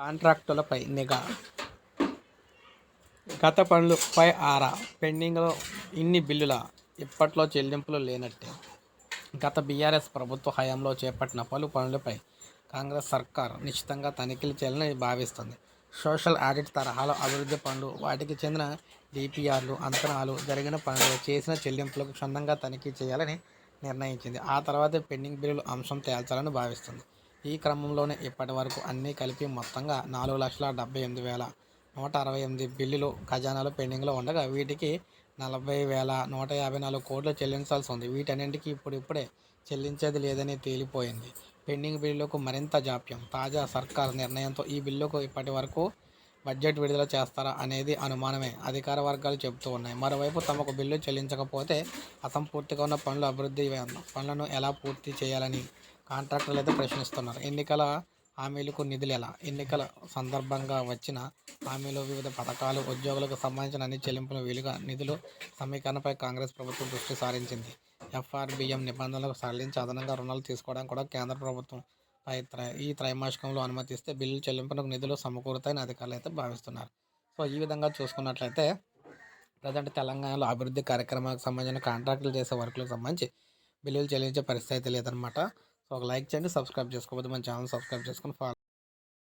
కాంట్రాక్టులపై నిఘా. గత పనులపై ఆరా. పెండింగ్లో ఇన్ని బిల్లుల ఇప్పట్లో చెల్లింపులు లేనట్టే. గత బీఆర్ఎస్ ప్రభుత్వ హయాంలో చేపట్టిన పలు పనులపై కాంగ్రెస్ సర్కార్ నిశ్చితంగా తనిఖీలు చేయాలని భావిస్తుంది. సోషల్ ఆడిట్ తరహాలో అభివృద్ధి పనులు వాటికి చెందిన డిపిఆర్లు అంతనాలు జరిగిన పనులు చేసిన చెల్లింపులకు క్షుణ్ణంగా తనిఖీ చేయాలని నిర్ణయించింది. ఆ తర్వాత పెండింగ్ బిల్లుల అంశం తేల్చాలని భావిస్తుంది. ఈ క్రమంలోనే ఇప్పటి వరకు అన్నీ కలిపి మొత్తంగా నాలుగు లక్షల డెబ్బై ఎనిమిది వేల నూట అరవై ఎనిమిది బిల్లులు ఖజానాలు పెండింగ్లో ఉండగా వీటికి నలభై వేల నూట యాభై నాలుగు కోట్లు చెల్లించాల్సి ఉంది. వీటన్నింటికి ఇప్పుడు ఇప్పుడే చెల్లించేది లేదని తేలిపోయింది. పెండింగ్ బిల్లులకు మరింత జాప్యం. తాజా సర్కార్ నిర్ణయంతో ఈ బిల్లుకు ఇప్పటి వరకు బడ్జెట్ విడుదల చేస్తారా అనేది అనుమానమే అధికార వర్గాలు చెబుతూ ఉన్నాయి. మరోవైపు తమకు బిల్లు చెల్లించకపోతే అసంపూర్తిగా ఉన్న పనులు అభివృద్ధి పనులను ఎలా పూర్తి చేయాలని కాంట్రాక్టర్లు అయితే ప్రశ్నిస్తున్నారు. ఎన్నికల హామీలకు నిధులు ఎలా? ఎన్నికల సందర్భంగా వచ్చిన హామీలు వివిధ పథకాలు ఉద్యోగులకు సంబంధించిన అన్ని చెల్లింపుల వీలుగా నిధులు సమీకరణపై కాంగ్రెస్ ప్రభుత్వం దృష్టి సారించింది. ఎఫ్ఆర్బిఎం నిబంధనలకు సడలించి అదనంగా రుణాలు తీసుకోవడానికి కూడా కేంద్ర ప్రభుత్వం పై త్రై ఈ త్రైమాసికంలో అనుమతిస్తే బిల్లు చెల్లింపునకు నిధులు సమకూరుతాయని అధికారులు అయితే భావిస్తున్నారు. సో ఈ విధంగా చూసుకున్నట్లయితే ప్రజెంట్ తెలంగాణలో అభివృద్ధి కార్యక్రమాలకు సంబంధించిన కాంట్రాక్టులు చేసే వర్కులకు సంబంధించి బిల్లులు చెల్లించే పరిస్థితి అయితే లేదనమాట సో ఒక లైక్ చేయండి సబ్స్క్రైబ్ చేసుకోకపోతే మన ఛానల్ సబ్స్క్రైబ్ చేసుకొని ఫాలో